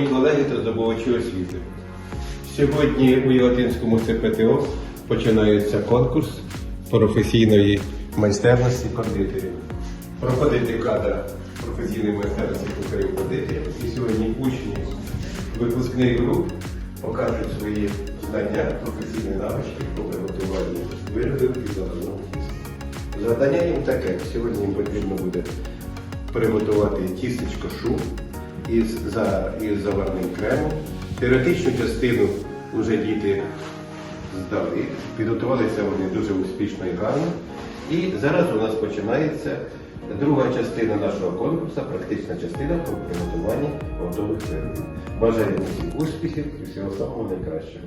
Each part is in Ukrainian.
юнає та здобувачі освіти. Сьогодні у Яготинському ЦПТО починається конкурс професійної майстерності кондитерів. Проходить кадра професійної майстерності кухарів кондитерів. І сьогодні учні випускних груп покажуть свої знання, професійні навички по приготуванню виробів і тіста. Завдання їм таке. Сьогодні їм потрібно буде приготувати тістечко шу із, із заварним кремом. Теоретичну частину вже діти здали, підготувалися вони дуже успішно і гарно. І зараз у нас починається друга частина нашого конкурсу, практична частина по приготуванні готових виробів. Бажаю всім успіхів і всього самого найкращого.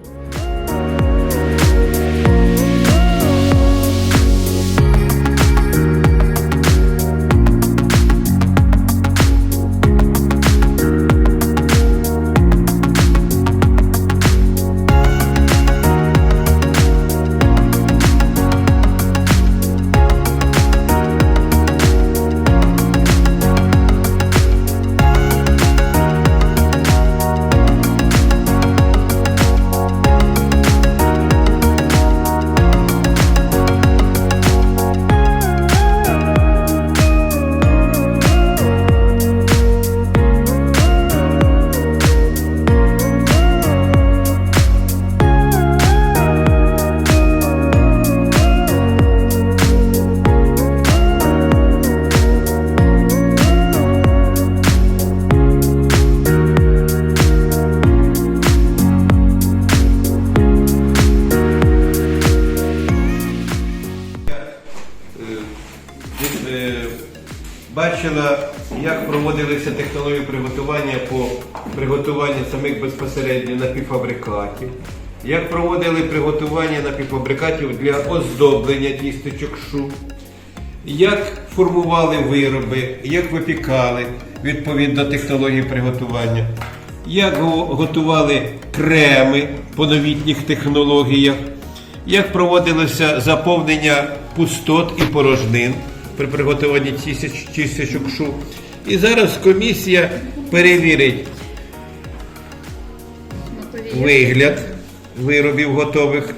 Бачила, як проводилися технології приготування по приготуванню самих безпосередньо напівфабрикатів, як проводили приготування напівфабрикатів для оздоблення тістечок шу, як формували вироби, як випікали відповідно технології приготування, як готували креми по новітніх технологіях, як проводилося заповнення пустот і порожнин при приготуванні тисяч тістечок шу. І зараз комісія перевірить вигляд виробів готових